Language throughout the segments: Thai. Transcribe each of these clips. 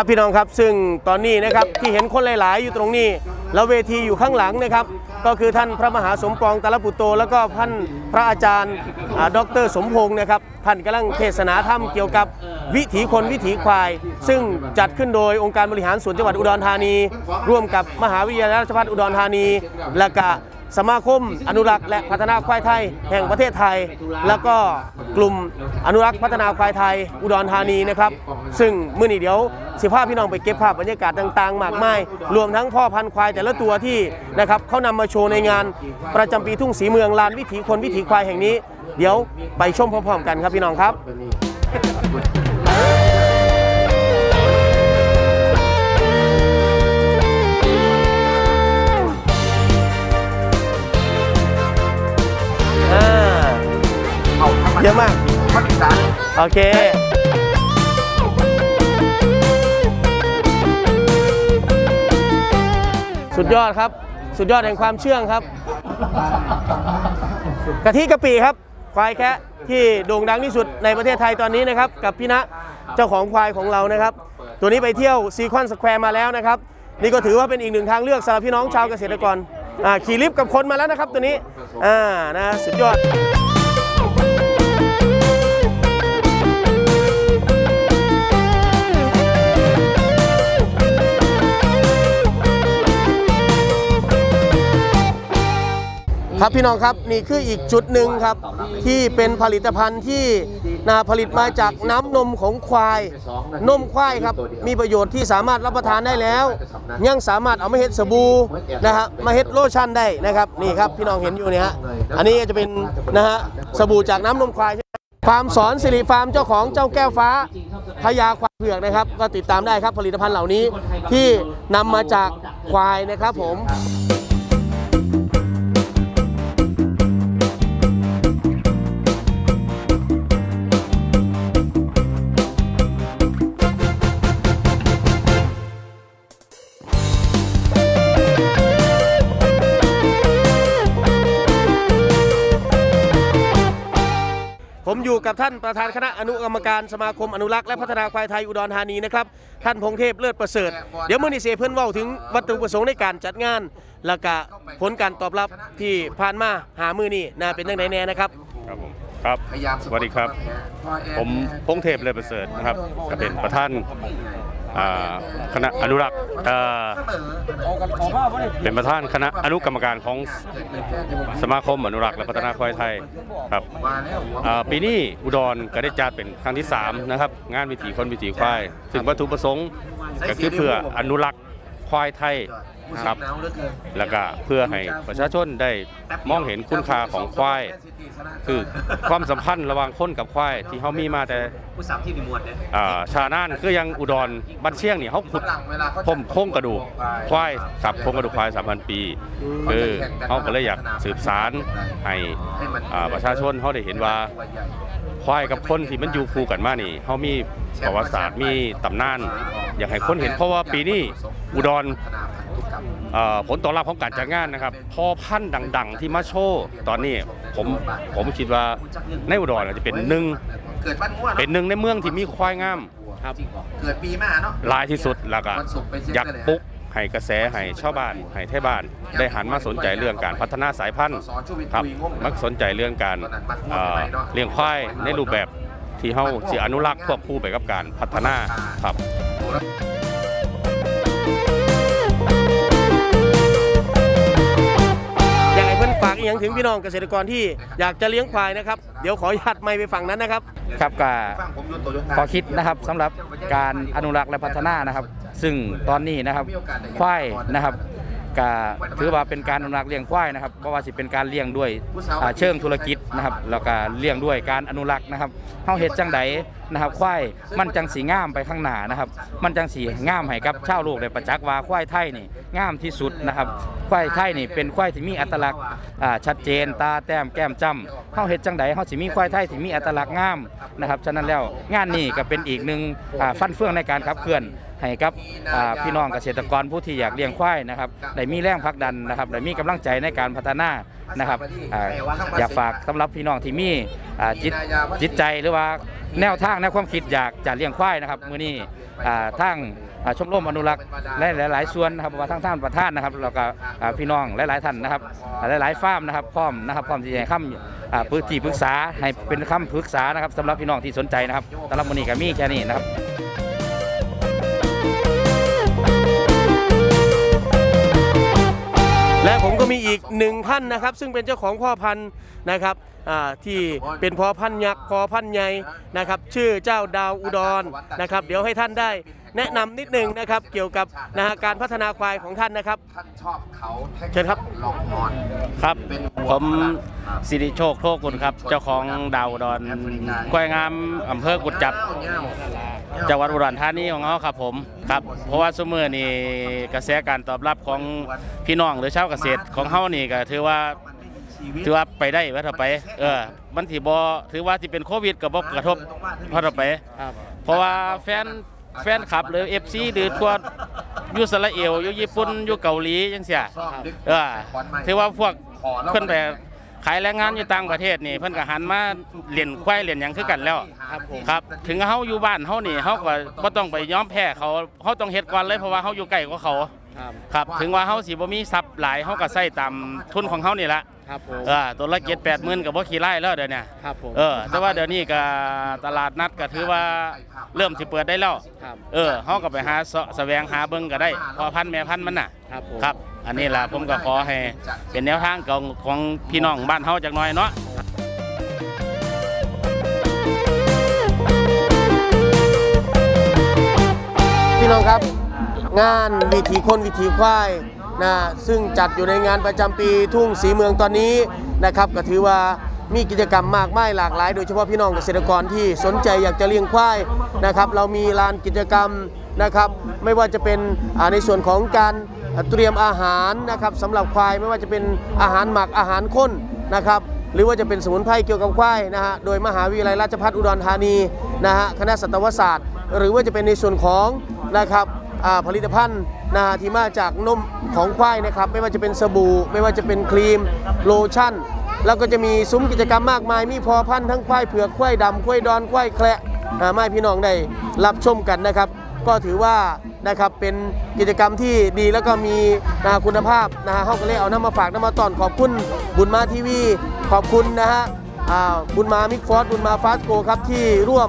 ครับพี่น้องครับซึ่งตอนนี้นะครับที่เห็นคนหลาย ๆ อยู่ตรงนี้ แล้วเวทีอยู่ข้างหลังนะครับ ก็คือท่านพระมหาสมปองตาลปุตโต แล้วก็ท่านพระอาจารย์อ่าดรสมพงศ์นะครับท่านกำลังเทศนาธรรมเกี่ยวกับวิถีคนวิถีควาย ซึ่งจัดขึ้นโดยองค์การบริหารส่วนจังหวัดอุดรธานี ร่วมกับมหาวิทยาลัยราชภัฏอุดรธานี และก็ สมาคมอนุรักษ์และพัฒนาควายไทย แห่งประเทศไทย แล้วก็กลุ่มอนุรักษ์พัฒนาควายไทย อุดรธานีนะครับ ซึ่งมื่อนี้เดี๋ยวสิภาพพี่น้องไปเก็บภาพบรรยากาศต่างๆ มากมาย รวมทั้งพ่อพันธุ์ควายแต่ละตัวที่นะครับเขานำมาโชว์ในงานประจำปีทุ่งสีเมืองลานวิถีคนวิถีควายแห่งนี้ เดี๋ยวไปชมพร้อมๆกันครับพี่น้องครับ เอาธรรมเยอะมากมันอีสานโอเค สุดยอดครับ สุดยอดแห่งความเชื่องครับ กะทิกะปิครับ ควายแคะที่โด่งดังที่สุดในประเทศไทยตอนนี้นะครับ กับพี่ณะเจ้าของควายของเรานะครับ ตัวนี้ไปเที่ยวซีคอนสแควร์มาแล้วนะครับ นี่ก็ถือว่าเป็นอีกหนึ่งทางเลือกสำหรับพี่น้องชาวเกษตรกรอ่าขี่ลิฟต์กับคนมาแล้วนะครับตัวนี้อ่านะสุดยอด ครับพี่น้องครับนี่คืออีกจุดหนึ่งครับ ที่เป็นผลิตภัณฑ์ที่นาผลิตมาจากน้ำนมของควาย นมควายครับ มีประโยชน์ที่สามารถรับประทานได้แล้ว ยังสามารถเอามาเฮ็ดสบู่นะฮะมาเฮ็ดโลชั่นได้นะครับนี่ครับพี่น้องเห็นอยู่เนี่ยฮะอันนี้จะเป็นนะฮะสบู่จากน้ำนมควายฟาร์มสอนสิริฟาร์มเจ้าของเจ้าแก้วฟ้าพญาควายเผือกนะครับ ก็ติดตามได้ครับผลิตภัณฑ์เหล่านี้ที่นำมาจากควายนะครับผม กับท่านประธานคณะอนุกรรมการสมาคมอนุรักษ์และพัฒนาควายไทยอุดรธานีนะครับท่านพงเทพเลิศประเสริฐ เดี๋ยวมื่อนี้เสเพื่อนเว่าถึงวัตถุประสงค์ในการจัดงาน และก็ผลการตอบรับที่ผ่านมาหามือนี่น่าเป็นยังไงแน่นะครับ ครับผมครับพยายามสวัสดีครับ ผมพงเทพเลยประเสริฐนะครับก็เป็นประธานอ่า คณะอนุรักษ์เป็นประธานคณะอนุกรรมการของสมาคมอนุรักษ์และพัฒนาควายไทยครับปีนี้อุดรก็ได้จัดเป็นครั้งที่3นะครับงานวิถีคนวิถีควาย ซึ่งวัตถุประสงค์ก็คือเพื่ออนุรักษ์ ควายไทยครับหนาวเหลือเกินแล้วก็เพื่อให้ประชาชนได้มองเห็นคุณค่าของควาย คือความสัมพันธ์ระหว่างคนกับควายที่เขามีมาแต่ผู้สามที่มีมวลเนี่ยอ่าชาน่านคือยังอุดรบ้านเชียงนี่เขาขุดฝรั่งเวลาเขาพมโครงกระดูกควายกับโครงกระดูกควาย3,000ปีคือเขาก็เลยอยากสืบสารให้อ่าประชาชนเขาได้เห็นว่า ควายกับคนที่มันอยู่คู่กันมานี่เขามีประวัติศาสตร์มีตำนาน อยากให้คนเห็นเพราะว่าปีนี้อุดรเอ่อผลตอบรับของการจัดงานนะครับ พอพันธุ์ดัง ๆ ที่มาโชว์ตอนนี้ผมผมคิดว่าในอุดรอาจจะเป็นหนึ่งเกิดบ้านง่วเป็นหนึ่งในเมืองที่มีควายงามครับเกิดปีมาเนาะหลายที่สุดแล้วก็วันศุกร์ไปเช็คอยากได้เลยปลุก ให้กระแสให้ชาวบ้านให้ไทยบ้าน ได้หันมาสนใจเรื่องการพัฒนาสายพันธุ์ครับมักสนใจเรื่องการเลี้ยงควายในรูปแบบที่เฮาสิอนุรักษ์ควบคู่ไปกับการพัฒนาครับ ห้เพื่อนฝากอีกอย่างถึงพี่น้องเกษตรกรที่อยากจะเลี้ยงควายนะครับ เดี๋ยวขออนุญาตไม่ไปฝั่งนั้นนะครับ ครับก็ฟังผมยนต์โตโยต้าขอคิดนะครับสำหรับการอนุรักษ์และพัฒนานะครับ ซึ่งตอนนี้นะครับควายนะครับ ก็ถือว่าเป็นการอนุรักษ์เลี้ยงควายนะครับเพราะว่าสิเป็นการเลี้ยงด้วยเชิงธุรกิจนะครับแล้วก็เลี้ยงด้วยการอนุรักษ์นะครับเฮาเฮ็ดจังใดนะครับควายมันจังสีงามไปข้างหน้านะครับ มันจังสีงามให้กับชาวโลกได้ประจักษ์ว่าควายไทยนี่งามที่สุดนะครับควายไทยนี่เป็นควายที่มีอัตลักษณ์ชัดเจนตาแต้มแก้มจ้ำเฮาเฮ็ดจังใดเฮาสิมีควายไทยที่มีอัตลักษณ์งามนะครับฉะนั้นแล้วงานนี้ก็เป็นอีกหนึ่งฟันเฟืองในการขับเคลื่อน ให้กับพี่น้องเกษตรกรผู้ที่อยากเลี้ยงควายนะครับได้มีแรงผลักดันนะครับได้มีกำลังใจในการพัฒนานะครับอยากฝากสำหรับพี่น้องที่มีจิตจิตใจหรือว่าแนวทางแนวความคิดอยากจะเลี้ยงควายนะครับมื้อนี้อ่าทางชมรมอนุรักษ์และหลาย ๆ ส่วนนะครับว่าทั้งท่านประธานนะครับแล้วก็พี่น้องหลาย ๆ ท่านนะครับ หลาย ๆ ฟาร์มนะครับพร้อมนะครับพร้อมที่จะให้คำอ่าพื้นที่ปรึกษาให้เป็นคำปรึกษานะครับสำหรับพี่น้องที่สนใจนะครับสำหรับวันนี้ก็มีแค่นี้นะครับ และผมก็มีอีกหนึ่งท่านนะครับ ซึ่งเป็นเจ้าของพ่อพันธุ์นะครับอ่าที่เป็นพ่อพันธุ์ยักษ์พ่อพันธุ์ใหญ่นะครับ ชื่อเจ้าดาวอุดรนะครับ เดี๋ยวให้ท่านได้แนะนำนิดนึงนะครับ เกี่ยวกับนะฮะการพัฒนาควายของท่านนะครับท่านชอบเขาแท็กเชิญครับลองนอนครับเป็นหัวผมฝรั่งสิริโชคโทกุลครับ เจ้าของดาวอุดอนควายงามอำเภอกุดจับ จังหวัดอุดรธานีของเขาครับผมครับ เพราะว่าซุมือนี่กระแสการตอบรับของพี่น้องหรือชาวเกษตรของเขานี่ก็ถือว่าถือว่าไปได้ว่าเถอะไป เออ มันที่บ่ถือว่าที่เป็นโควิดก็บ่กระทบเพราะเถอะไป เพราะว่าแฟนแฟนคลับหรือ FC หรือทั่วอยู่อิสราเอลอยู่ญี่ปุ่นอยู่เกาหลีจังซี่เออถือว่าพวกเพิ่นไป ขายแรงงานอยู่ต่างประเทศนี่เพิ่นก็หันมาเล่นควายเล่นหยังคือกันแล้ว ครับผมครับ ถึงเฮาอยู่บ้านเฮานี่เฮาก็บ่ต้องไปยอมแพ้เขาเฮาต้องเฮ็ดก่อนเลยเพราะว่าเฮาอยู่ใกล้กว่าเขาครับ ถึงว่าเฮาสิบ่มีทรัพย์หลายเฮาก็ใช้ตามทุนของเฮานี่ละครับผมเออตัวละ7 8หมื่นก็บ่ขี้ไล่แล้วเดี๋ยวเนี้ครับผมเออ แต่ว่าเดี๋ยวนี้ก็ตลาดนัดก็ถือว่าเริ่มสิเปิดได้แล้ว ครับ เออเฮาก็ไปหาเสาะแสวงหาเบิ่งก็ได้พอพันธุ์แม่พันธุ์มันน่ะ ครับผม ครับ อันนี้ล่ะผมก็ขอให้เป็นแนวทางของของพี่น้องบ้านเฮาจักหน่อยเนาะพี่น้องครับ งานวิถีคนวิถีควายนะซึ่งจัดอยู่ในงานประจำปีทุ่งสีเมืองตอนนี้นะครับ ก็ถือว่า มีกิจกรรมมากมายหลากหลาย โดยเฉพาะพี่น้องเกษตรกรที่สนใจอยากจะเลี้ยงควายนะครับเรามีลานกิจกรรมนะครับไม่ว่าจะเป็นในส่วนของการเตรียมอาหารนะครับสำหรับควายไม่ว่าจะเป็นอาหารหมักอาหารข้นนะครับหรือว่าจะเป็นสมุนไพรเกี่ยวกับควายนะฮะโดยมหาวิทยาลัยราชภัฏอุดรธานีนะฮะคณะสัตวศาสตร์ หรือว่าจะเป็นในส่วนของนะครับผลิตภัณฑ์นะฮะที่มาจากนมของควายนะครับไม่ว่าจะเป็นสบู่ ไม่ว่าจะเป็นครีมโลชั่น แล้วก็จะมีซุ้มกิจกรรมมากมาย มีพอพันธุ์ทั้งควายเผือกควายดำควายดอนควายแคระมาให้พี่น้องได้รับชมกันนะครับ ก็ถือว่านะครับเป็นกิจกรรมที่ดีแล้วก็มีนะคุณภาพนะฮะเขาก็เลยเอาน้ำมาฝากน้ำมาตอนขอบคุณบุญมาทีวี ขอบคุณนะฮะบุญมามิกฟอสบุญมาฟาสโกครับที่ร่วม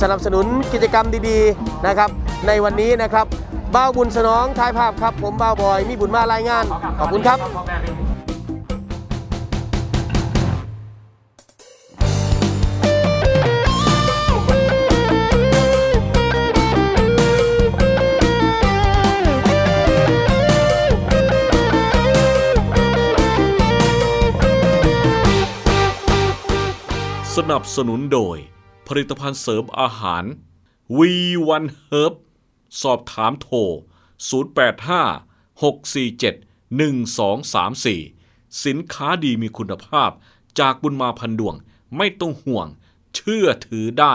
สนับสนุนกิจกรรมดีๆนะครับในวันนี้นะครับบ้าบุญสนองท้ายภาพครับ ผมบ้าบอย มีบุญมารายงาน ขอบคุณครับ นับสนุนโดย ผลิตภัณฑ์เสริมอาหาร V1 Herb สอบถามโทร 085 647 1234 สินค้าดีมีคุณภาพจากบุญมาพันดวงไม่ต้องห่วง เชื่อถือได้